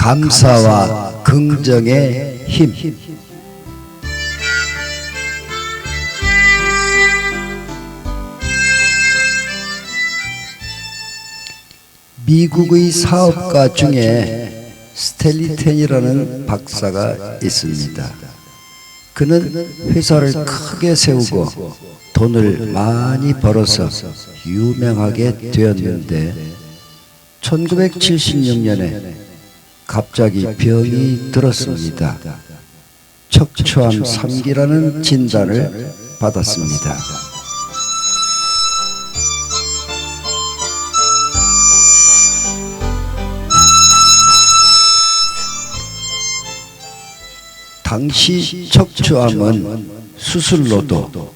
감사와 긍정의 힘. 미국의 사업가 중에 스텔리텐이라는 박사가 있습니다. 그는 회사를 크게 세우고 돈을 많이 벌어서 유명하게 되었는데 1976년에 갑자기 병이 들었습니다. 척추암 3기라는 진단을 받았습니다. 당시 척추암은 수술로도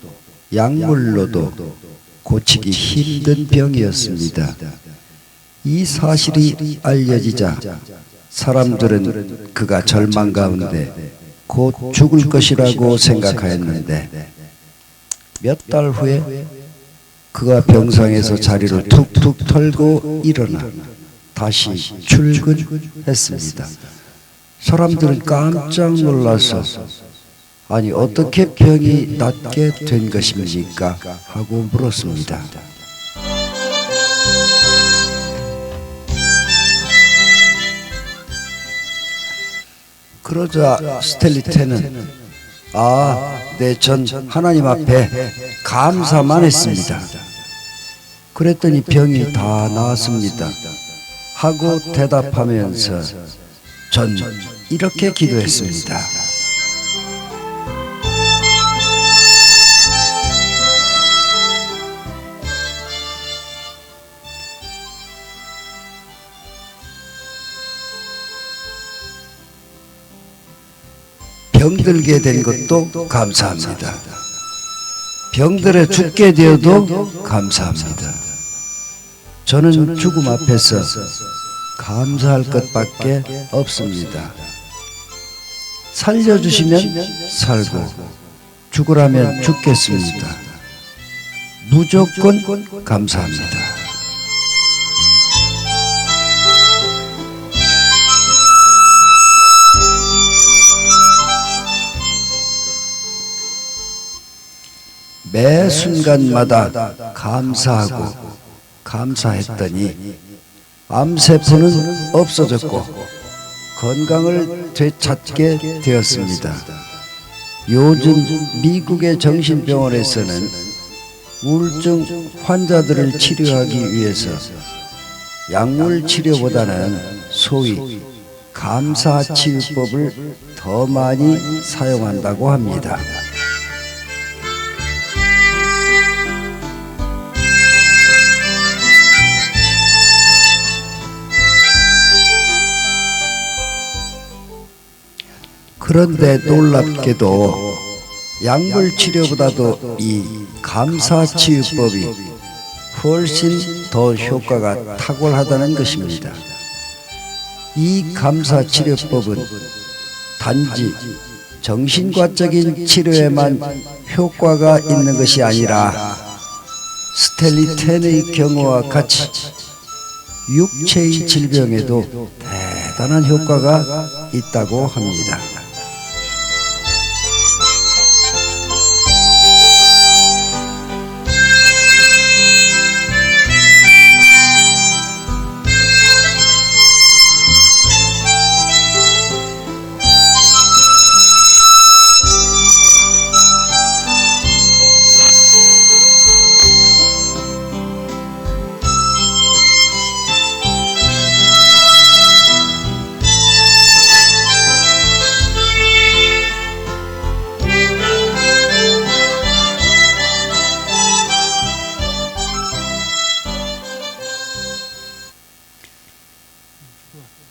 약물로도 고치기 힘든 병이었습니다. 이 사실이 알려지자 사람들은 그가 절망 가운데 곧 죽을 것이라고 생각하였는데 몇 달 후에 그가 병상에서 자리를 툭툭 털고 일어나 다시 출근했습니다. 사람들은 깜짝 놀라서 아니 어떻게 병이 낫게 된 것입니까? 하고 물었습니다. 그러자 스텔리테는 아, 네, 전 하나님 앞에 감사만 했습니다. 그랬더니 병이 다 나았습니다. 하고 대답하면서 전 이렇게 기도했습니다. 병들게 된 것도 감사합니다. 병들어 죽게 되어도 감사합니다. 저는 죽음 앞에서 감사할 것밖에 없습니다. 살려주시면 살고 죽으라면 죽겠습니다. 무조건 감사합니다. 매 순간마다 감사하고 감사했더니 암세포는 없어졌고 건강을 되찾게 되었습니다. 요즘 미국의 정신병원에서는 우울증 환자들을 치료하기 위해서 약물 치료보다는 소위 감사 치유법을 더 많이 사용한다고 합니다. 그런데 놀랍게도 약물 치료보다도 이 감사 치유법이 훨씬 더 효과가 탁월하다는 것입니다. 이 감사 치료법은 단지 정신과적인 치료에만 효과가 있는 것이 아니라 스텔리텐의 경우와 같이 육체의 질병에도 대단한 효과가 있다고 합니다.